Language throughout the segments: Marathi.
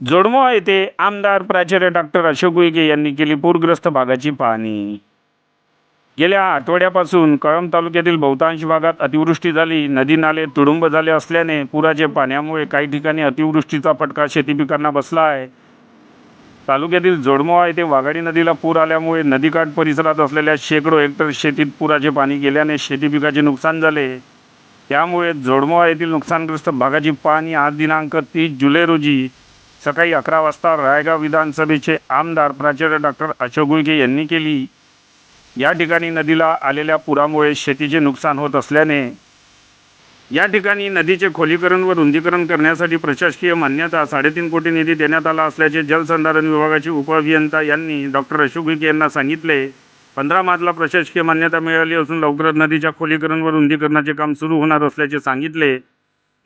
जोडमोहा येथे आमदार प्राचार्य डॉक्टर अशोक उईके यांनी केली पूरग्रस्त भागाची पाहणी. गेल्या आठवड्यापासून कळंब तालुक्यातील बहुतांश भागात अतिवृष्टी झाली. नदी नाले तुडुंब झाले असल्याने पुराच्या पाण्यामुळे काही ठिकाणी अतिवृष्टीचा फटका शेती पिकांना बसला आहे. तालुक्यातील जोडमोहा येथे वाघाडी नदीला पूर आल्यामुळे नदीकाठ परिसरात असलेल्या शेकडो हेक्टर शेतीत पुराचे पाणी गेल्याने शेती पिकाचे नुकसान झाले. त्यामुळे जोडमोहा येथील नुकसानग्रस्त भागाची पाहणी आज दिनांक तीस जुलै रोजी सकाळी अकरा वाजता रायगाव विधानसभेचे आमदार प्राचार्य डॉक्टर अशोक उईके यांनी केली. या ठिकाणी नदीला आलेल्या पुरामुळे शेतीचे नुकसान होत असल्याने या ठिकाणी नदीचे खोलीकरण व रुंदीकरण करण्यासाठी प्रशासकीय मान्यता साडेतीन कोटी निधी देण्यात आला असल्याचे जलसंधारण विभागाचे उपअभियंता यांनी डॉक्टर अशोक विखे यांना सांगितले. पंधरा मार्चला प्रशासकीय मान्यता मिळाली असून लवकरच नदीच्या खोलीकरण व रुंदीकरणाचे काम सुरू होणार असल्याचे सांगितले.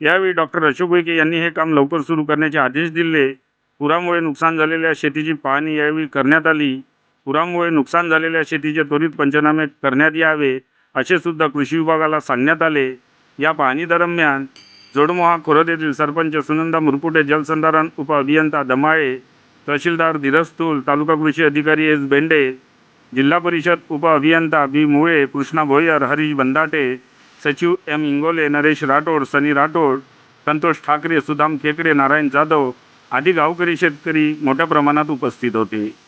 यावेळी डॉक्टर अशोक विखे यांनी हे काम लवकर सुरू करण्याचे आदेश दिले. पुरामुळे नुकसान झालेल्या शेतीची पाहणी यावेळी करण्यात आली. पुरामुळे नुकसान झालेल्या शेतीचे त्वरित पंचनामे करण्यात यावे असे सुद्धा कृषी विभागाला सांगण्यात आले. या पाहणी दरम्यान जोडमोहा खोरद येथील सरपंच सुनंदा मुरपुटे जलसंधारण उपअभियंता दमाळे तहसीलदार धीरज तूल तालुका कृषी अधिकारी एस बेंडे जिल्हा परिषद उपअभियंता बी मुळे कृष्णा भोयर हरीश बंदाटे सचिव एम इंगोले नरेश राठोड सनी राठोड संतोष ठाकरे सुदाम खेकडे नारायण जाधव आदी गावकरी शेतकरी मोठ्या प्रमाणात उपस्थित होते.